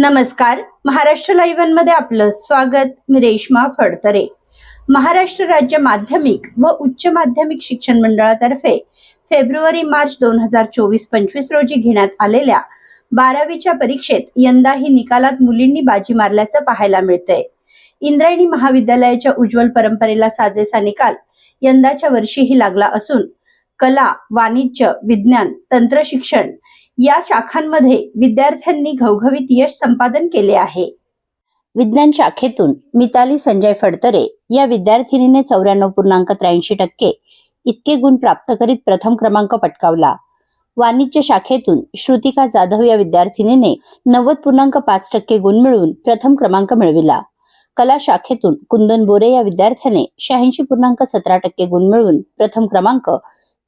नमस्कार. महाराष्ट्र लाईव्हमध्ये आपलं स्वागत. मी रेश्मा फडतरे. महाराष्ट्र राज्य माध्यमिक व उच्च माध्यमिक शिक्षण मंडळातर्फे फेब्रुवारी मार्च दोन हजार चोवीस पंचवीस रोजी घेण्यात आलेल्या बारावीच्या परीक्षेत यंदाही निकालात मुलींनी बाजी मारल्याचं पाहायला मिळतंय. इंद्रायणी महाविद्यालयाच्या उज्ज्वल परंपरेला साजेसा निकाल यंदाच्या वर्षीही लागला असून कला वाणिज्य विज्ञान तंत्रशिक्षण या शाखांमध्ये विद्यार्थ्यांनी घवघवीत यश संपादन केले आहे. विज्ञान शाखेतून मिताली संजय फडतरे या विद्यार्थिनीने चौऱ्याण्णव पूर्णांक त्र्याऐंशी टक्के इतके गुण प्राप्त करीत प्रथम क्रमांक पटकावला. वाणिज्य शाखेतून श्रुतिका जाधव या विद्यार्थिनीने नव्वद पूर्णांक पाच टक्के गुण मिळवून प्रथम क्रमांक मिळविला. कला शाखेतून कुंदन बोरे या विद्यार्थ्याने शहाऐंशी पूर्णांक सतरा टक्के गुण मिळवून प्रथम क्रमांक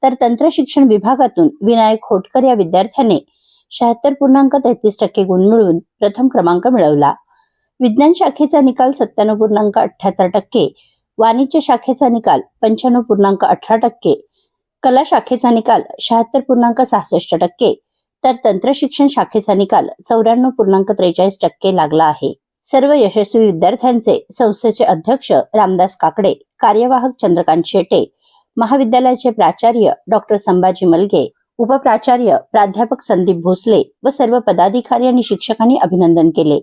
तर तंत्र शिक्षण विभागातून विनायक होटकर या विद्यार्थ्याने शहात्तर पूर्णांक तेहतीस टक्के गुण मिळवून प्रथम क्रमांक मिळवला. विज्ञान शाखेचा निकाल सत्त्याण्णव पूर्णांक अठ्याहत्तर टक्के वाणिज्य शाखेचा निकाल पंच्याण्णव पूर्णांक अठरा टक्के कला शाखेचा निकाल शहात्तर पूर्णांक सहासष्ट टक्के तर तंत्र शिक्षण शाखेचा निकाल चौऱ्याण्णव पूर्णांक त्रेचाळीस टक्के लागला आहे. सर्व यशस्वी विद्यार्थ्यांचे संस्थेचे अध्यक्ष रामदास काकडे कार्यवाहक चंद्रकांत शेटे महाविद्यालयाचे प्राचार्य डॉक्टर संभाजी मलगे उपप्राचार्य प्राध्यापक संदीप भोसले व सर्व पदाधिकारी आणि शिक्षकांनी अभिनंदन केले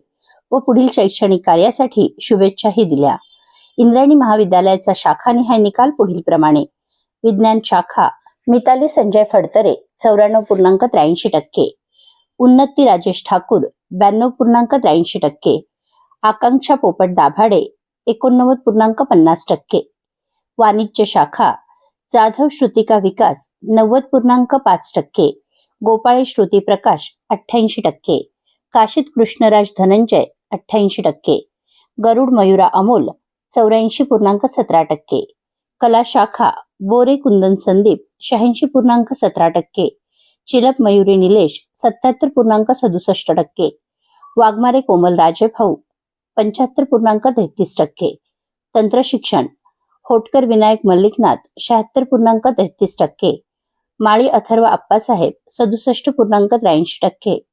व पुढील शैक्षणिक कार्यासाठी शुभेच्छाही दिल्या. इंद्रायणी महाविद्यालयाचा शाखानिहाय निकाल पुढील प्रमाणे. विज्ञान शाखा मिताली संजय फडतरे चौऱ्याण्णव पूर्णांक त्र्याऐंशी टक्के. उन्नती राजेश ठाकूर ब्याण्णव पूर्णांक त्र्याऐंशी टक्के. आकांक्षा पोपट दाभाडे एकोणनव्वद पूर्णांक पन्नास टक्के. वाणिज्य शाखा जाधव श्रुतिका विकास नव्वद पूर्णांक पाच टक्के गोपाळे श्रुती प्रकाश अठ्ठ्याऐंशी टक्के काशीत कृष्णराज धनंजय अठ्ठ्याऐंशी टक्के गरुड मयुरा अमोल चौऱ्याऐंशी पूर्णांक सतरा टक्के कला शाखा बोरे कुंदन संदीप शहाऐंशी पूर्णांक सतरा टक्के चिलप मयुरी निलेश सत्याहत्तर पूर्णांक सदुसष्ट टक्के वाघमारे कोमल राजे भाऊ पंच्याहत्तर पूर्णांक तेहतीस टक्के तंत्रशिक्षण खोटकर विनायक मल्लिकनाथ शहात्तर पूर्णांक तेहतीस टक्के माळी अथर्व आप्पासाहेब सदुसष्ट पूर्णांक त्र्याऐंशी टक्के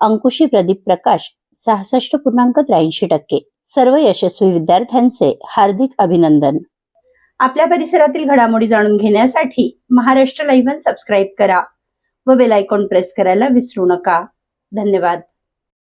अंकुशी प्रदीप प्रकाश सहासष्ट पूर्णांक त्र्याऐंशी टक्के. सर्व यशस्वी विद्यार्थ्यांचे हार्दिक अभिनंदन. आपल्या परिसरातील घडामोडी जाणून घेण्यासाठी महाराष्ट्र लाईव्ह सबस्क्राईब करा व बेल आयकॉन प्रेस करायला विसरू नका. धन्यवाद.